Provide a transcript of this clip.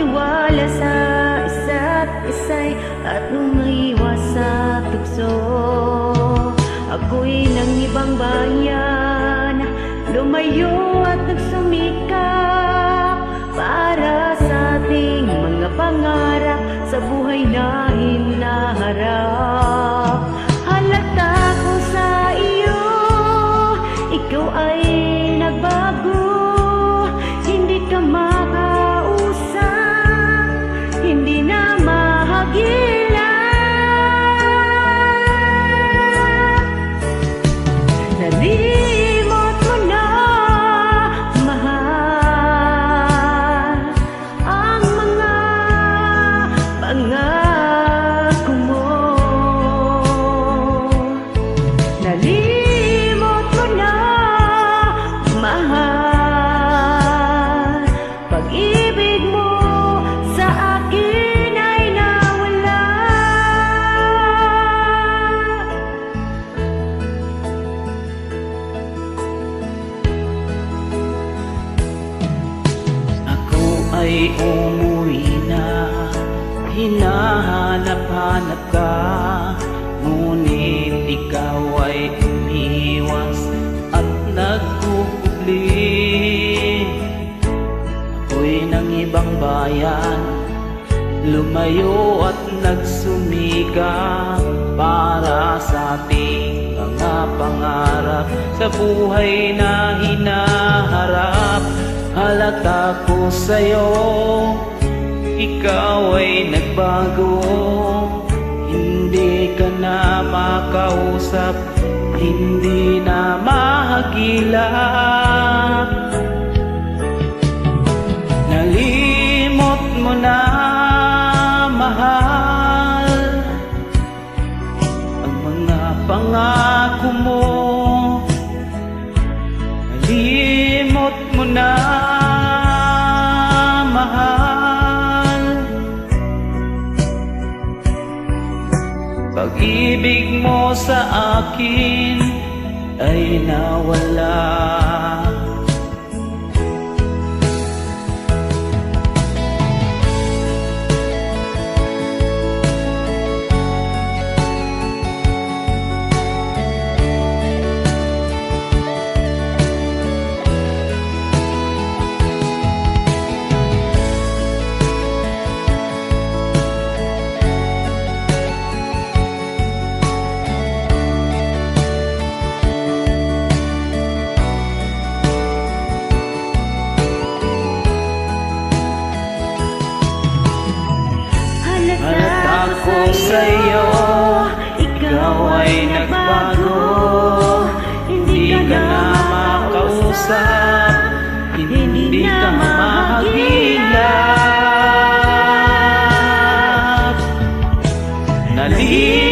magtiwala sa isa't isa'y at umiwas sa tukso. Ako'y ng ibang bayan Lumayo at nagsumikap Para sa ating mga pangarap Sa buhay na hinaharap Ako ay umuwi na. Hinahanap-hanap ka. Ngunit ikaw ay umiwas At nagkukubli Ako'y ng ibang bayan. Lumayo at nagsumika Para sa ating mga pangarap. Sa buhay na hinaharap Halata ko sa'yo Ikaw ay nagbago. Hindi ka na makausap Hindi na mahagilap Nalimot mo na mahal. Ang mga pangako mo Nalimot mo na mahal. Pag-ibig mo sa akin ay nawala sa'yo, ikaw ay nagbago. Hindi ka na makausap. Hindi ka mahagilap Nalimot